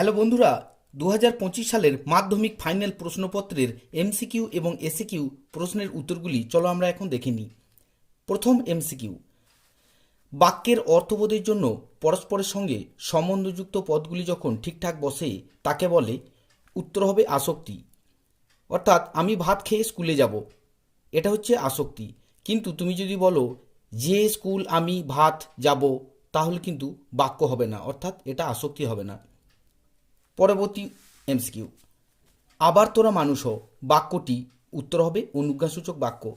Hello বন্ধুরা দু হাজার পঁচিশ সালের মাধ্যমিক ফাইনাল প্রশ্নপত্রের এমসিকিউ এবং এসিকিউ প্রশ্নের উত্তরগুলি চলো আমরা এখন দেখে নিই। প্রথম এমসিকিউ। বাক্যের অর্থবোধের জন্য পরস্পরের সঙ্গে সম্বন্ধযুক্ত পদগুলি যখন ঠিকঠাক বসে, তাকে বলে উত্তর হবে আসক্তি। অর্থাৎ আমি ভাত খেয়ে স্কুলে যাব, এটা হচ্ছে আসক্তি। কিন্তু তুমি যদি বলো, যে স্কুল আমি ভাত যাব, তাহলে কিন্তু বাক্য হবে না, অর্থাৎ এটা আসক্তি হবে না। পরবর্তী এমসিকিউ। আবার তোরা মানুষ হ। বাক্যটি উত্তর হবে অনুজ্ঞাসূচক বাক্য।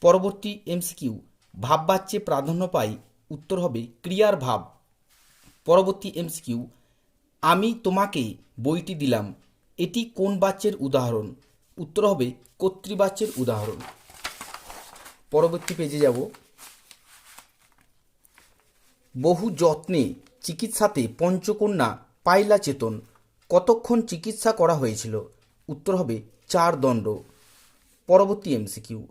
পরবর্তী এমসিকিউ। ভাব বাচ্চে প্রাধান্য পাই উত্তর হবে ক্রিয়ার ভাব। পরবর্তী এমসিকিউ। আমি তোমাকে বইটি দিলাম। এটি কোন বাচ্যের উদাহরণ? উত্তর হবে কর্তৃবাচ্যের উদাহরণ। পরবর্তী পেজে যাব। বহু যত্নে চিকিৎসাতে পঞ্চকন্যা পাইলা চেতন। কতক্ষণ চিকিৎসা করা হয়েছিল? উত্তর হবে, চার দণ্ড। পরবর্তী এমসিকিউ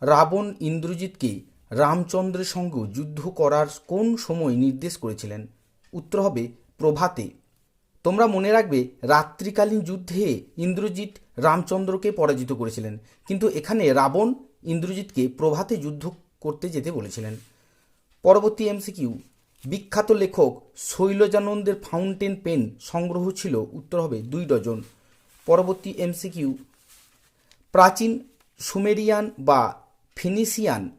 রাবণ ইন্দ্রজিৎকে রামচন্দ্রের সঙ্গে যুদ্ধ করার কোন সময় নির্দেশ করেছিলেন? উত্তর হবে, প্রভাতে। তোমরা মনে রাখবে, রাত্রিকালীন যুদ্ধে ইন্দ্রজিৎ রামচন্দ্রকে পরাজিত করেছিলেন। কিন্তু এখানে রাবণ ইন্দ্রজিৎকে প্রভাতে যুদ্ধ করতে যেতে বলেছিলেন। পরবর্তী এমসিকিউ বিখ্যাত লেখক শৈলজানন্দের ফাউন্টেন পেন সংগ্রহ ছিল উত্তর হবে দুই ডজন। পরবর্তী এমসিকিউ, প্রাচীন সুমেরিয়ান বা ফিনিসিয়ান,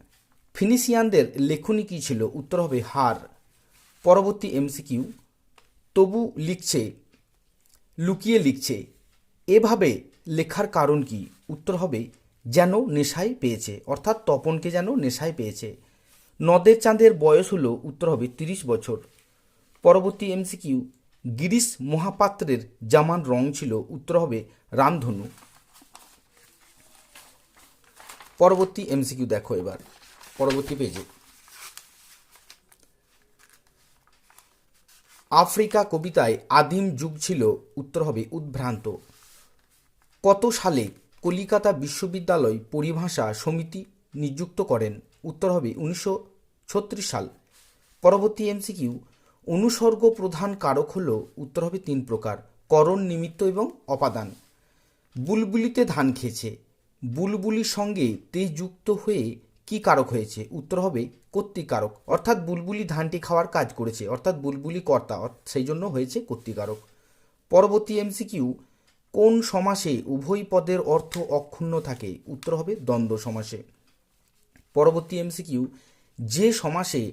ফিনিসিয়ানদের লেখনী কী ছিল? উত্তর হবে হার। পরবর্তী এমসিকিউ, তবু লিখছে, লুকিয়ে লিখছে, এভাবে লেখার কারণ কি? উত্তর হবে, যেন নেশায় পেয়েছে, অর্থাৎ তপনকে যেন নেশায় পেয়েছে। নদের চাঁদের বয়স হলো উত্তর হবে তিরিশ বছর। পরবর্তী এমসিকিউ, গিরিশ মহাপাত্রের জামান রং ছিল উত্তর হবে রামধনু। পরবর্তী এমসিকিউ দেখো এবার, পরবর্তী পেজে। আফ্রিকা কবিতায় আদিম যুগ ছিল উত্তর হবে উদ্ভ্রান্ত। কত সালে কলিকাতা বিশ্ববিদ্যালয় পরিভাষা সমিতি নিযুক্ত করেন? উত্তর হবে উনিশশো ছত্রিশ সাল। পরবর্তী এমসিকিউ অনুসর্গ প্রধান কারক হল, উত্তর হবে তিন প্রকার, করণ, নিমিত্ত এবং অপাদান। বুলবুলিতে ধান খেয়েছে। বুলবুলির সঙ্গে তে যুক্ত হয়ে কি কারক হয়েছে? উত্তর হবে কর্তৃকারক অর্থাৎ বুলবুলি ধানটি খাওয়ার কাজ করেছে। অর্থাৎ বুলবুলি কর্তা সেই জন্য হয়েছে কর্তৃকারক পরবর্তী এমসিকিউ কোন সমাসে উভয় পদের অর্থ অক্ষুণ্ণ থাকে? উত্তর হবে দ্বন্দ্ব সমাসে। পরবর্তী এমসিকিউ, যে সমাসে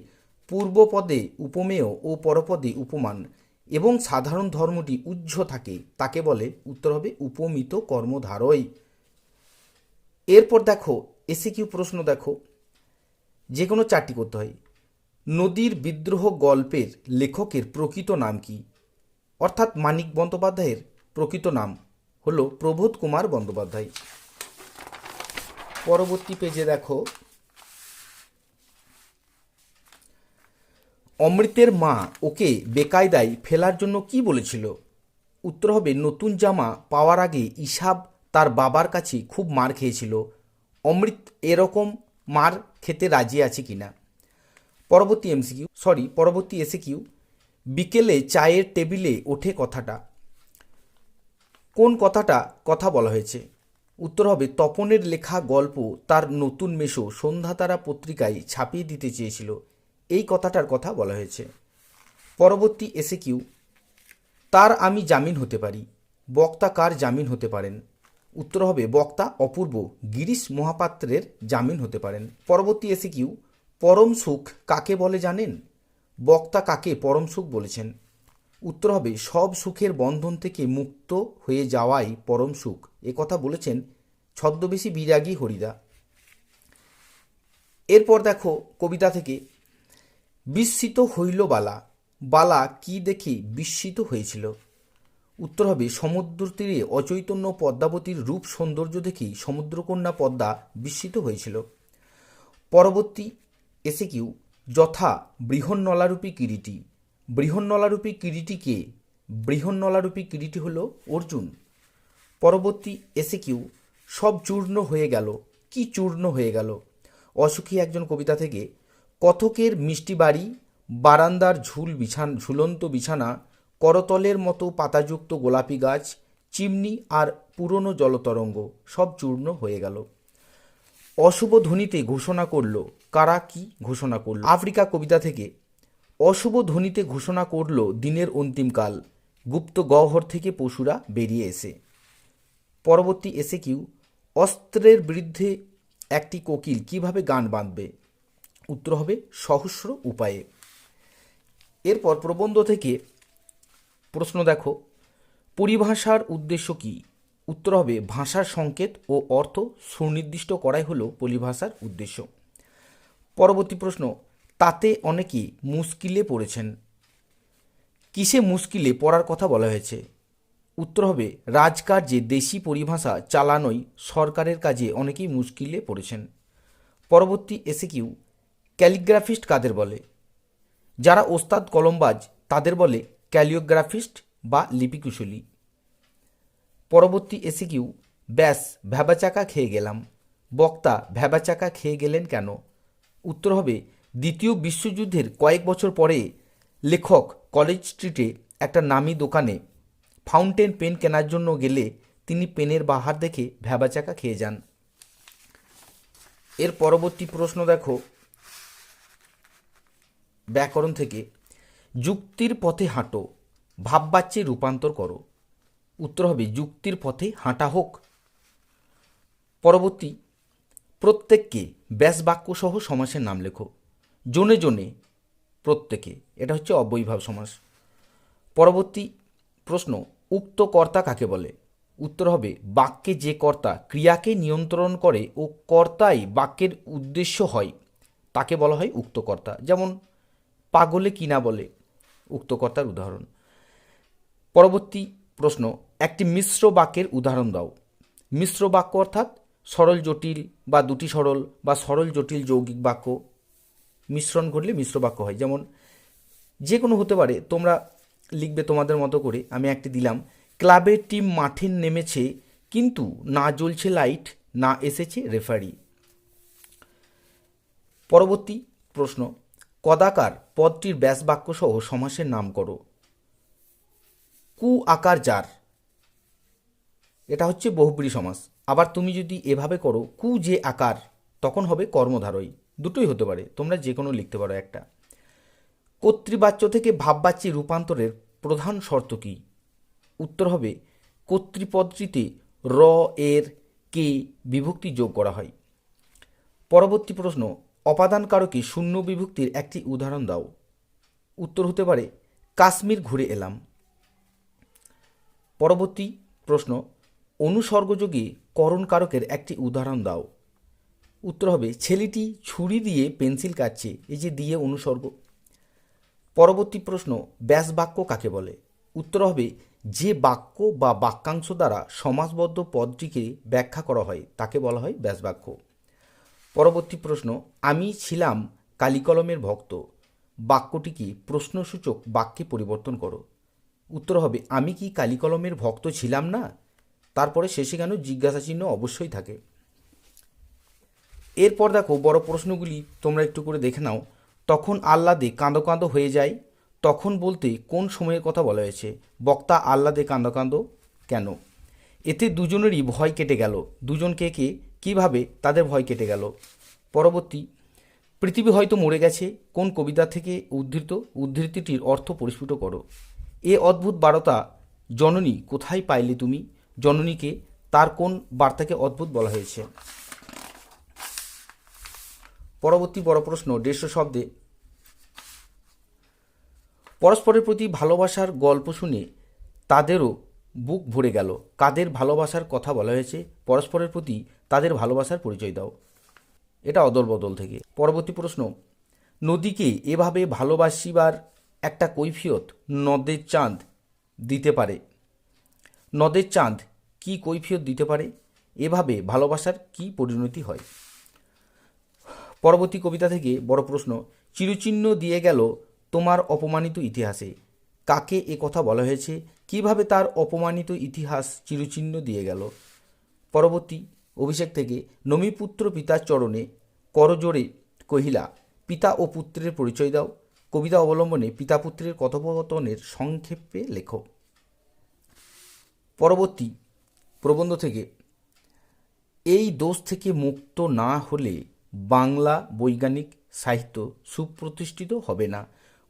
পূর্বপদে উপমেয় ও পরপদে উপমান এবং সাধারণ ধর্মটি উজ্জ্ব থাকে, তাকে বলে, উত্তর হবে, উপমিত কর্মধারয় এরপর দেখো এসে কিউ প্রশ্ন দেখো যে কোনো চারটি করতে হয়। নদীর বিদ্রোহ গল্পের লেখকের প্রকৃত নাম কি? অর্থাৎ মানিক বন্দ্যোপাধ্যায়ের প্রকৃত নাম হলো প্রবোধ কুমার বন্দ্যোপাধ্যায়। পরবর্তী পেজে দেখো অমৃতের মা ওকে বেকায়দায় ফেলার জন্য কি বলেছিল? উত্তর হবে, নতুন জামা পাওয়ার আগে ইসাব তার বাবার কাছে খুব মার খেয়েছিল। অমৃত এরকম মার খেতে রাজি আছে কিনা পরবর্তী এমসিকিউ সরি পরবর্তী এসে কিউ বিকেলে চায়ের টেবিলে ওঠে কথাটা। কোন কথাটা কথা বলা হয়েছে? উত্তর হবে, তপনের লেখা গল্প তার নতুন মেশো সন্ধ্যাতারা পত্রিকায় ছাপিয়ে দিতে চেয়েছিল। এই কথাটার কথা বলা হয়েছে। পরবর্তী এসে কিউ তার আমি জামিন হতে পারি, বক্তা কার জামিন হতে পারেন? উত্তর হবে, বক্তা, অপূর্ব, গিরিশ মহাপাত্রের জামিন হতে পারেন। পরবর্তী এসে কিউ পরম সুখ কাকে বলে জানেন? বক্তা কাকে পরম সুখ বলেছেন? উত্তর হবে, সব সুখের বন্ধন থেকে মুক্ত হয়ে যাওয়াই পরম সুখ। এ কথা বলেছেন ছদ্মবেশী বিরাগী হরিদা। এরপর দেখো কবিতা থেকে বিস্মিত হইল বালা। বালা কি দেখে বিস্মিত হয়েছিল? উত্তর হবে সমুদ্র তীরে অচৈতন্য পদ্মাবতীর রূপ সৌন্দর্য দেখেই সমুদ্রকন্যা পদ্মা বিস্মিত হয়েছিল। পরবর্তী এসে কিউ, যথা বৃহন্নলারূপী কিরিটি। বৃহন্নলারূপী কিরিটিকে বৃহন্নলারূপী কিরিটি হল অর্জুন। পরবর্তী এসে কিউ, সব চূর্ণ হয়ে গেল। কি চূর্ণ হয়ে গেল? অসুখী একজন কবিতা থেকে কথকের মিষ্টি বাড়ি, বারান্দার ঝুল বিছান, ঝুলন্ত বিছানা, করতলের মতো পাতাযুক্ত গোলাপি গাছ, চিমনি আর পুরনো জলতরঙ্গ সব চূর্ণ হয়ে গেল। অশুভ ধ্বনিতে ঘোষণা করল, কারা কি ঘোষণা করল? আফ্রিকা কবিতা থেকে, অশুভ ধ্বনিতে ঘোষণা করল দিনের অন্তিমকাল গুপ্ত গহ্বর থেকে পশুরা বেরিয়ে এসে। পরবর্তী এসে কিউ, অস্ত্রের বিরুদ্ধে একটি কোকিল কীভাবে গান বাঁধবে? উত্তর হবে সহস্র উপায়ে। এরপর প্রবন্ধ থেকে প্রশ্ন দেখো, পরিভাষার উদ্দেশ্য কি? উত্তর হবে ভাষার সংকেত ও অর্থ সুনির্দিষ্ট করাই হলো পরিভাষার উদ্দেশ্য। পরবর্তী প্রশ্ন, তাতে অনেকে মুশকিলে পড়েছেন। কিসে মুশকিলে পড়ার কথা বলা হয়েছে? উত্তর হবে রাজকার্যে দেশি পরিভাষা চালানোই সরকারের কাজে অনেকেই মুশকিলে পড়েছেন। পরবর্তী এসে কিউ? ক্যালিগ্রাফিস্ট কাদের বলে? যারা ওস্তাদ কলমবাজ, তাদের বলে ক্যালিওগ্রাফিস্ট বা লিপিকুশলী। পরবর্তী এসে কিউ ব্যাস, ভ্যাবাচাকা খেয়ে গেলাম। বক্তা, ভ্যাবাচাকা খেয়ে গেলেন কেন? উত্তর হবে, দ্বিতীয় বিশ্বযুদ্ধের কয়েক বছর পরে লেখক কলেজ স্ট্রিটে একটা নামি দোকানে ফাউন্টেন পেন কেনার জন্য গেলে তিনি পেনের বাহার দেখে ভ্যাবাচাকা খেয়ে যান। এর পরবর্তী প্রশ্ন দেখো। ব্যাকরণ থেকে, যুক্তির পথে হাঁটো, ভাববাচ্যে রূপান্তর করো। উত্তর হবে, যুক্তির পথে হাঁটা হোক। পরবর্তী, প্রত্যেককে ব্যাস বাক্য সহ সমাসের নাম লেখো। জনে জনে প্রত্যেকে, এটা হচ্ছে অব্যয়ীভাব সমাস। পরবর্তী প্রশ্ন, উক্ত কর্তা কাকে বলে? উত্তর হবে, বাক্যে যে কর্তা ক্রিয়াকে নিয়ন্ত্রণ করে ও কর্তাই বাক্যের উদ্দেশ্য হয়, তাকে বলা হয় উক্ত কর্তা। যেমন পাগলে কিনা বলে? উক্ত কর্তার উদাহরণ। পরবর্তী প্রশ্ন, একটি মিশ্র বাক্যের উদাহরণ দাও। মিশ্র বাক্য অর্থাৎ সরল, জটিল বা দুটি সরল বা সরল, জটিল, যৌগিক বাক্য। মিশ্রণ ঘটলে মিশ্র বাক্য হয়। যেমন, যে কোনো হতে পারে, তোমরা লিখবে তোমাদের মতো করে, আমি একটি দিলাম, ক্লাবের টিম মাঠে নেমেছে, কিন্তু না জ্বলছে লাইট, না এসেছে রেফারি। পরবর্তী প্রশ্ন কদাকার পদটির ব্যাস বাক্য সহ সমাসের নাম করো। কু আকার যার। এটা হচ্ছে বহুব্রী সমাস। আবার তুমি যদি এভাবে করো, কু যে আকার, তখন হবে কর্মধারয় দুটোই হতে পারে। তোমরা যে কোনো লিখতে পারো একটা। কর্তৃবাচ্য থেকে ভাববাচ্যে রূপান্তরের প্রধান শর্ত কী? উত্তর হবে, কর্তৃপদটিতে র, এর, কে বিভক্তি যোগ করা হয়। পরবর্তী প্রশ্ন অপাদান কারকে শূন্য বিভক্তির একটি উদাহরণ দাও। উত্তর হতে পারে, কাশ্মীর ঘুরে এলাম। পরবর্তী প্রশ্ন, অনুসর্গযোগে করণ কারকের একটি উদাহরণ দাও। উত্তর হবে, ছেলেটি ছুরি দিয়ে পেন্সিল কাটছে, এই যে দিয়ে অনুসর্গ। পরবর্তী প্রশ্ন ব্যাস বাক্য কাকে বলে? উত্তর হবে, যে বাক্য বা বাক্যাংশ দ্বারা সমাজবদ্ধ পদটিকে ব্যাখ্যা করা হয়, তাকে বলা হয় ব্যাস বাক্য পরবর্তী প্রশ্ন, আমি ছিলাম কালিকলমের ভক্ত। বাক্যটিকে প্রশ্নসূচক বাক্যে পরিবর্তন করো? উত্তর হবে, আমি কি কালিকলমের ভক্ত ছিলাম না? তারপরে শেষে কেন জিজ্ঞাসা চিহ্ন অবশ্যই থাকে। এরপর দেখো, বড় প্রশ্নগুলি তোমরা একটু করে দেখে নাও। তখন আহ্লাদে কাঁদো কাঁদো হয়ে যায়। তখন বলতে কোন সময়ের কথা বলা হয়েছে? বক্তা আহ্লাদে কাঁদো কাঁদো কেন? এতে দুজনেরই ভয় কেটে গেল। দুজনকে কে? কীভাবে তাদের ভয় কেটে গেল? পরবর্তী, পৃথিবী হয়তো মরে গেছে, কোন কবিতা থেকে উদ্ধৃত? উদ্ধৃতিটির অর্থ পরিস্ফুট করো। এ অদ্ভুত বারতা, জননী, কোথায় পাইলে তুমি? জননীকে তার কোন বার্তাকে অদ্ভুত বলা হয়েছে? পরবর্তী বড় প্রশ্ন, দেড়শো শব্দে। পরস্পরের প্রতি ভালোবাসার গল্প শুনে তাদেরও বুক ভরে গেল। কাদের ভালোবাসার কথা বলা হয়েছে? পরস্পরের প্রতি তাদের ভালোবাসার পরিচয় দাও। এটা অদল বদল থেকে। পরবর্তী প্রশ্ন, নদীকে এভাবে ভালোবাসিবার একটা কৈফিয়ত নদের চাঁদ দিতে পারে? নদের চাঁদ কি কৈফিয়ত দিতে পারে? এভাবে ভালোবাসার কি পরিণতি হয়? পরবর্তী কবিতা থেকে বড় প্রশ্ন, চিরচিহ্ন দিয়ে গেল তোমার অপমানিত ইতিহাসে। কাকে এ কথা বলা হয়েছে? কীভাবে তার অপমানিত ইতিহাস চিরচিহ্ন দিয়ে গেল? পরবর্তী অভিষেক থেকে নমিপুত্র পিতার চরণে করজোড়ে কহিলা, পিতা ও পুত্রের পরিচয় দাও। কবিতা অবলম্বনে পিতা পুত্রের কথোপকথনের সংক্ষেপে লেখো। পরবর্তী প্রবন্ধ থেকে, এই দোষ থেকে মুক্ত না হলে বাংলা বৈজ্ঞানিক সাহিত্য সুপ্রতিষ্ঠিত হবে না।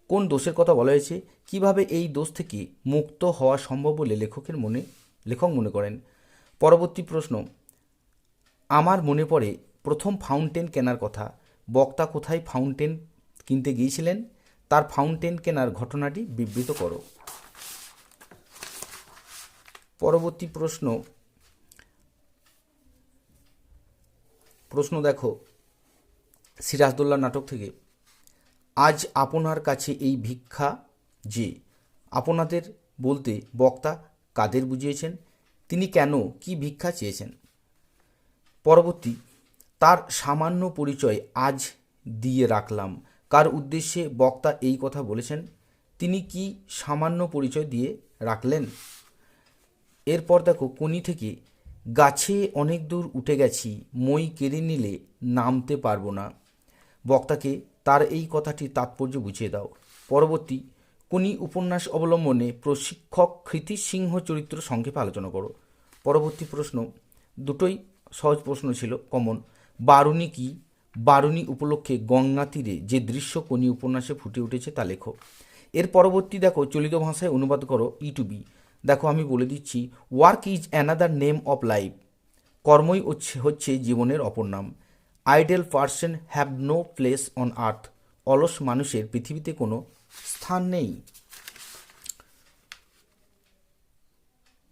কোন দোষের কথা বলা হয়েছে? কীভাবে এই দোষ থেকে মুক্ত হওয়া সম্ভব বলে লেখকের মনে, লেখক মনে করেন? পরবর্তী প্রশ্ন আমার মনে পড়ে প্রথম ফাউন্টেন কেনার কথা। বক্তা কোথায় ফাউন্টেন কিনতে গিয়েছিলেন? তার ফাউন্টেন কেনার ঘটনাটি বিবৃত করো। পরবর্তী প্রশ্ন। প্রশ্ন দেখো সিরাজদৌল্লা নাটক থেকে। আজ আপনার কাছে এই ভিক্ষা যে? আপনাদের বলতে বক্তা কাদের বুঝিয়েছেন? তিনি কেন কি ভিক্ষা চেয়েছেন? পরবর্তী, তার সামান্য পরিচয় আজ দিয়ে রাখলাম। কার উদ্দেশ্যে বক্তা এই কথা বলেছেন? তিনি কি সামান্য পরিচয় দিয়ে রাখলেন? এরপর দেখো কোনি থেকে, গাছে অনেক দূর উঠে গেছি, মই কেড়ে নিলে নামতে পারব না। বক্তাকে তার এই কথাটি তাৎপর্য বুঝিয়ে দাও। পরবর্তী কোনি উপন্যাস অবলম্বনে প্রশিক্ষক কৃতি সিংহ চরিত্র সংক্ষেপে আলোচনা করো। পরবর্তী প্রশ্ন, দুটোই সহজ প্রশ্ন ছিল কমন। বারুণী কি? বারুণী উপলক্ষে গঙ্গা তীরে যে দৃশ্য কোনি উপন্যাসে ফুটে উঠেছে তা লেখো। এর পরবর্তী দেখো চলিত ভাষায় অনুবাদ করো ই টু বি দেখো আমি বলে দিচ্ছি work is another name of life কর্মই হচ্ছে হচ্ছে জীবনের অপর নাম। Idle person have no place on earth অলস মানুষের পৃথিবীতে কোনো স্থান নেই।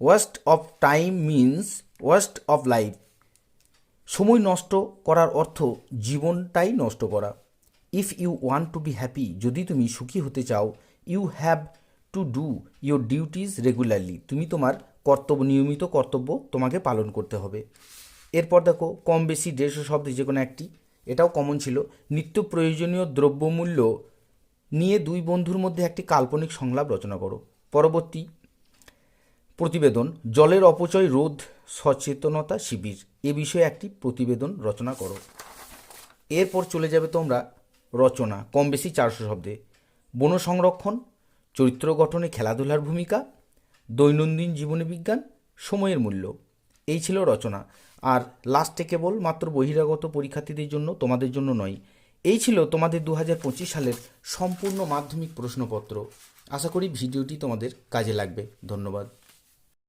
Waste of time means waste of life সময় নষ্ট করার অর্থ জীবনটাই নষ্ট করা। If you want to be happy যদি তুমি সুখী হতে চাও you have to do your duties regularly তুমি তোমার কর্তব্য, নিয়মিত কর্তব্য তোমাকে পালন করতে হবে। এরপর দেখো, কম বেশি দেড়শো শব্দ যে কোনো একটি। এটাও কমন ছিল। নিত্য প্রয়োজনীয় দ্রব্যমূল্য নিয়ে দুই বন্ধুর মধ্যে একটি কাল্পনিক সংলাপ রচনা করো। পরবর্তী প্রতিবেদন, জলের অপচয় রোধ, সচেতনতা শিবির। এ বিষয়ে একটি প্রতিবেদন রচনা করো। এরপর চলে যাবে তোমরা রচনা, কম বেশি চারশো শব্দে। বন সংরক্ষণ চরিত্র গঠনে খেলাধুলার ভূমিকা, দৈনন্দিন জীবনে বিজ্ঞান, সময়ের মূল্য। এই ছিল রচনা। আর লাস্টে কেবল মাত্র বহিরাগত পরীক্ষার্থীদের জন্য, তোমাদের জন্য নয়। এই ছিল তোমাদের দু হাজার পঁচিশ সালের সম্পূর্ণ মাধ্যমিক প্রশ্নপত্র। আশা করি ভিডিওটি তোমাদের কাজে লাগবে। ধন্যবাদ।